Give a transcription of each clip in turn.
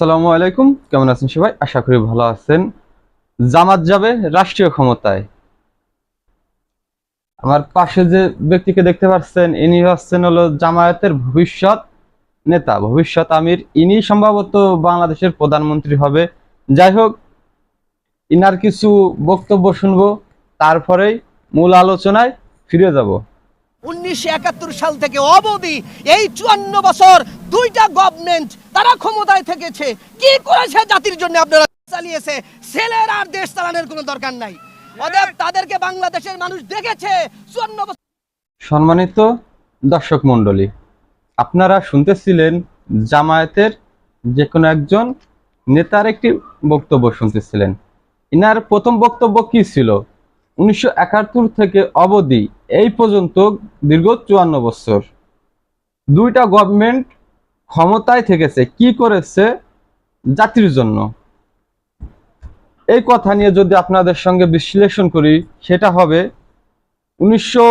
আসসালামু আলাইকুম। কেমন আছেন সবাই? আশা করি ভালো আছেন। জামাত যাবে রাষ্ট্রীয় ক্ষমতায়। আমার পাশে যে ব্যক্তিকে দেখতে পাচ্ছেন, ইনি হচ্ছেন হলো জামায়াতের ভবিষ্যৎ নেতা, ভবিষ্যৎ আমির। ইনি সম্ভবত বাংলাদেশের প্রধানমন্ত্রী হবে। যাই হোক, ইনার কিছু বক্তব্য শুনব, তারপরেই মূল আলোচনায় ফিরে যাব। উনিশশো একাত্তর সাল থেকে অবধি এই চুয়ান্ন বছর দুইটা গভর্নমেন্ট তারা ক্ষমতায় থেকেছে। কি করেছে জাতির জন্য আপনারা চালিয়েছে? ছেলের আর দেশ চালানোর কোনো দরকার নাই। অতএব তাদেরকে বাংলাদেশের মানুষ দেখেছে। সম্মানিত দর্শক মণ্ডলী, আপনারা শুনতেছিলেন জামায়াতের যে কোনো একজন নেতার একটি বক্তব্য শুনতেছিলেন। ইনার প্রথম বক্তব্য কি ছিল? উনিশশো একাত্তর থেকে অবধি এই পর্যন্ত দীর্ঘ চুয়ান্ন বছর। দুইটা গভর্নমেন্ট ক্ষমতায় থেকেছে, কি করেছে জাতির জন্য? এই কথা নিয়ে যদি আপনাদের সঙ্গে বিশ্লেষণ করি, সেটা হবে উনিশশো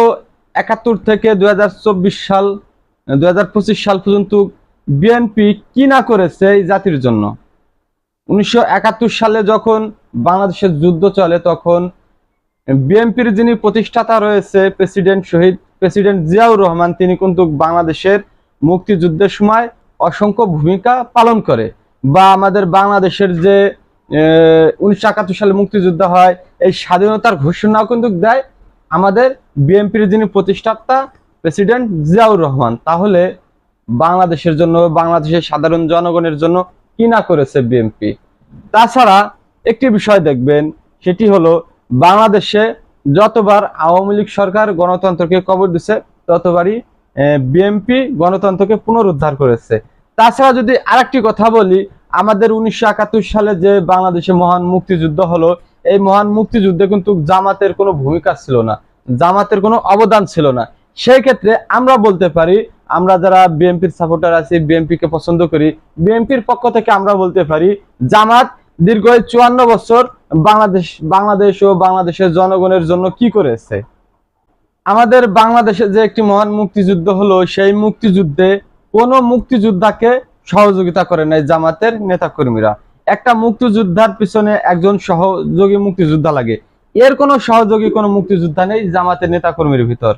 একাত্তর থেকে দু হাজার চব্বিশ সাল, দুই হাজার পঁচিশ সাল পর্যন্ত বিএনপি কি না করেছে এই জাতির জন্য? উনিশশো একাত্তর সালে যখন বাংলাদেশের যুদ্ধ চলে, তখন বিএনপির যিনি প্রতিষ্ঠাতা রয়েছে, প্রেসিডেন্ট শহীদ, প্রেসিডেন্ট জিয়াউর রহমান, তিনি কিন্তু বাংলাদেশের মুক্তিযুদ্ধের সময় অসংখ্য ভূমিকা পালন করে বা আমাদের বাংলাদেশের যে উনিশশো একাত্তর সালে মুক্তিযুদ্ধ হয়, এই স্বাধীনতার ঘোষণাও কিন্তু দেয় আমাদের বিএনপির যিনি প্রতিষ্ঠাতা, প্রেসিডেন্ট জিয়াউর রহমান। তাহলে বাংলাদেশের জন্য, বাংলাদেশের সাধারণ জনগণের জন্য কি না করেছে বিএনপি? তাছাড়া একটি বিষয় দেখবেন, সেটি হলো বাংলাদেশে যতবার আওয়ামী লীগ সরকার গণতন্ত্রকে কবর দিছে, ততবারই বিএনপি গণতন্ত্রকে পুনরুদ্ধার করেছে। তাছাড়া যদি আরেকটি কথা বলি, আমাদের উনিশশো একাত্তর সালে যে বাংলাদেশে মহান মুক্তিযুদ্ধ হলো, এই মহান মুক্তিযুদ্ধে কিন্তু জামাতের কোনো ভূমিকা ছিল না, জামাতের কোনো অবদান ছিল না। সেই ক্ষেত্রে আমরা বলতে পারি, আমরা যারা বিএনপির সাপোর্টার আছি, বিএনপিকে পছন্দ করি, বিএনপির পক্ষ থেকে আমরা বলতে পারি, জামাত দীর্ঘ চুয়ান্ন বছর বাংলাদেশ বাংলাদেশ ও বাংলাদেশের জনগণের জন্য কি করেছে? আমাদের বাংলাদেশে যে একটি মহান মুক্তিযুদ্ধ হলো, সেই মুক্তিযুদ্ধে কোন মুক্তিযোদ্ধাকে সহযোগিতা করে নাই জামাতের নেতাকর্মীরা। একটা মুক্তিযোদ্ধার পিছনে একজন সহযোগী মুক্তিযোদ্ধা লাগে। এর কোনো সহযোগী, কোনো মুক্তিযোদ্ধা নেই জামাতের নেতাকর্মীর ভিতর।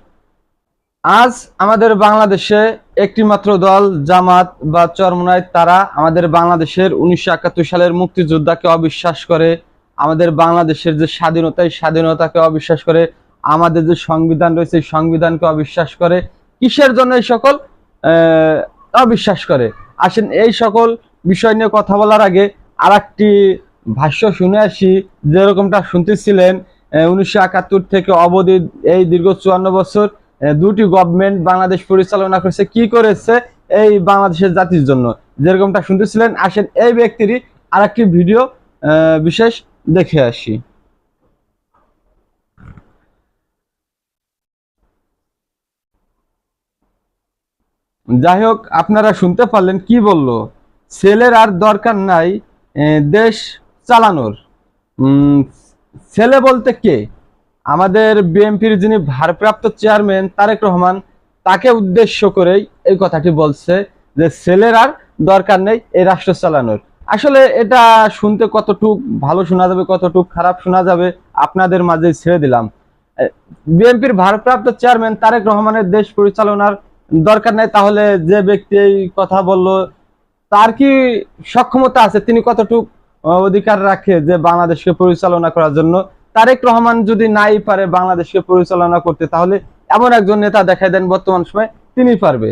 আজ আমাদের বাংলাদেশে একটি মাত্র দল, জামাত বা চরমনায় তারা আমাদের বাংলাদেশের উনিশশো একাত্তর সালের মুক্তিযোদ্ধাকে অবিশ্বাস করে, আমাদের বাংলাদেশের যে স্বাধীনতা স্বাধীনতাকে অবিশ্বাস করে আমাদের যে সংবিধান রয়েছে সংবিধানকে অবিশ্বাস করে। কিসের জন্য এই সকল? অবিশ্বাস করে। আসেন, এই সকল বিষয় নিয়ে কথা বলার আগে আর একটি ভাষ্য শুনে আসি। যেরকমটা শুনতেছিলেন উনিশশো একাত্তর থেকে অবধি এই দীর্ঘ চুয়ান্ন বছর দুটি গভর্নমেন্ট বাংলাদেশ পরিচালনা করেছে, কি করেছে? এই বাংলাদেশের জাতির জন্য। যেরকমটা শুনতেছিলেন, আসেন, এই ব্যক্তিরই আর ভিডিও বিশেষ দেখে আসি। যাই হোক আপনারা শুনতে পারলেন কি বলল। ছেলের আর দরকার নাই দেশ চালানোর। ছেলে বলতে কে? আমাদের বিএনপির যিনি ভারপ্রাপ্ত চেয়ারম্যান তারেক রহমান, তাকে উদ্দেশ্য করেই এই কথাটি বলছে যে ছেলের আর দরকার নেই এই রাষ্ট্র চালানোর। আসলে এটা শুনতে কতটুক ভালো শোনা যাবে, কতটুক খারাপ শোনা যাবে, আপনাদের মাঝে ছেড়ে দিলাম। বিএনপির ভারপ্রাপ্ত চেয়ারম্যান তারেক রহমানের দেশ পরিচালনার দরকার নেই, তাহলে যে ব্যক্তি এই কথা বলল, তার কি সক্ষমতা আছে? তিনি কতটুক অধিকার রাখে যে বাংলাদেশকে পরিচালনা করার জন্য? তারেক রহমান যদি নাই পারে বাংলাদেশকে পরিচালনা করতে, তাহলে এমন একজন নেতা দেখাই দেন বর্তমান সময়, তিনি পারবে।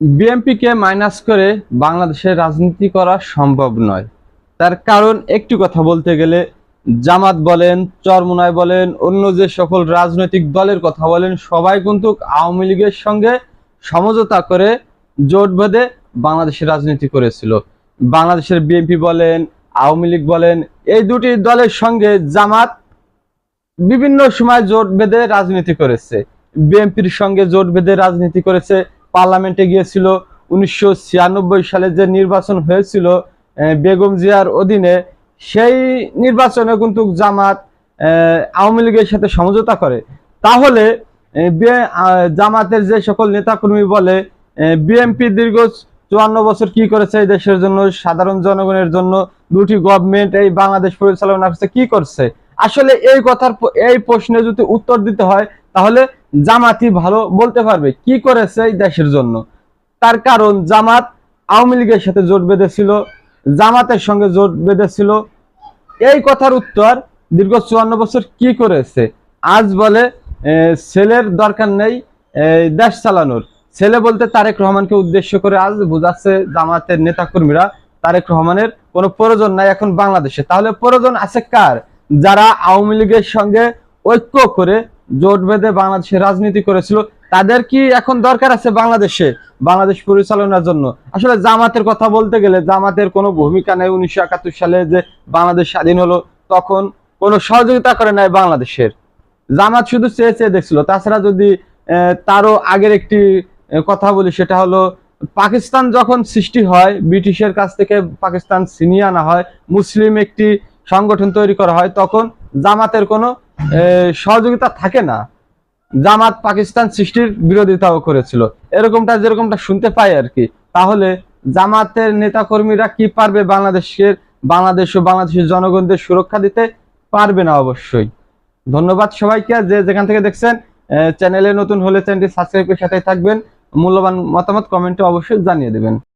বিএনপিকে মাইনাস করে বাংলাদেশের রাজনীতি করা সম্ভব নয়। তার কারণ একটি কথা বলতে গেলে, জামাত বলেন, চরমুনায় বলেন, অন্য যে সকল রাজনৈতিক দলের কথা বলেন, সবাই কিন্তু আওয়ামী লীগের সঙ্গে সমঝোতা করে জোট বেঁধে বাংলাদেশের রাজনীতি করেছিল। বাংলাদেশের বিএনপি বলেন, আওয়ামী লীগ বলেন, এই দুটি দলের সঙ্গে জামাত বিভিন্ন সময় জোট বেঁধে রাজনীতি করেছে। বিএনপির সঙ্গে জোট বেঁধে রাজনীতি করেছে। পার্লামেন্টে গিয়েছিল। উনিশশো ছিয়ানব্বই সালে যে নির্বাচন হয়েছিল বেগম জিয়ার অধীনে, সেই নির্বাচনে কিন্তু জামাত আওয়ামী লীগের সাথে সমঝোতা করে। তাহলে জামাতের যে সকল নেতাকর্মী বলে বিএনপি দীর্ঘ চুয়ান্ন বছর কি করেছে এই দেশের জন্য, সাধারণ জনগণের জন্য, দুটি গভর্নমেন্ট এই বাংলাদেশ পরিচালনা করছে, কি করছে? আসলে এই কথার এই প্রশ্নে যদি উত্তর দিতে হয়, তাহলে জামাতই ভালো বলতে পারবে, কি করেছে এই দেশের জন্য। তার কারণ, জামাত আওয়ামী লীগের সাথে জোট বেঁধেছিল, জামাতের সঙ্গে জোট বেঁধেছিল। এই কথার উত্তর, দীর্ঘ চুয়ান্ন বছর কি করেছে? আজ বলে ছেলের দরকার নেই দেশ চালানোর। ছেলে বলতে তারেক রহমানকে উদ্দেশ্য করে আজ বোঝাচ্ছে জামাতের নেতাকর্মীরা, তারেক রহমানের কোনো প্রয়োজন নাই এখন বাংলাদেশে। তাহলে প্রয়োজন আছে কার? যারা আওয়ামী লীগের সঙ্গে ঐক্য করে জোট বেঁধে বাংলাদেশে রাজনীতি করেছিল, তাদের কি এখন দরকার আছে বাংলাদেশে? বাংলাদেশ পরিচালনার জন্য। আসলে জামাতের কথা বলতে গেলে জামাতের কোনো ভূমিকা নেই উনিশশো একাত্তর সালে যে বাংলাদেশ স্বাধীন হলো, তখন কোনো সহযোগিতা করে নাই বাংলাদেশের। জামাত শুধু চেয়ে চেয়ে দেখছিল। তাছাড়া যদি তারও আগের একটি কথা বলি, সেটা হলো, পাকিস্তান যখন সৃষ্টি হয়, ব্রিটিশের কাছ থেকে পাকিস্তান ছিনিয়ে আনা হয়, মুসলিম একটি সংগঠন তৈরি করা হয়, তখন জামাতের কোনো সহযোগিতা থাকে না। জামাত পাকিস্তান সৃষ্টির বিরোধিতাও করেছিল। এরকমটা, যেরকমটা শুনতে পাই আর কি। তাহলে জামাতের নেতাকর্মীরা কি পারবে বাংলাদেশের, বাংলাদেশ ও বাংলাদেশের জনগণদের সুরক্ষা দিতে? পারবে না অবশ্যই। ধন্যবাদ সবাইকে যে যেখান থেকে দেখছেন চ্যানেলে নতুন হলে চ্যানেলটি সাবস্ক্রাইবের সাথে থাকবেন। মূল্যবান মতামত কমেন্টে অবশ্যই জানিয়ে দেবেন।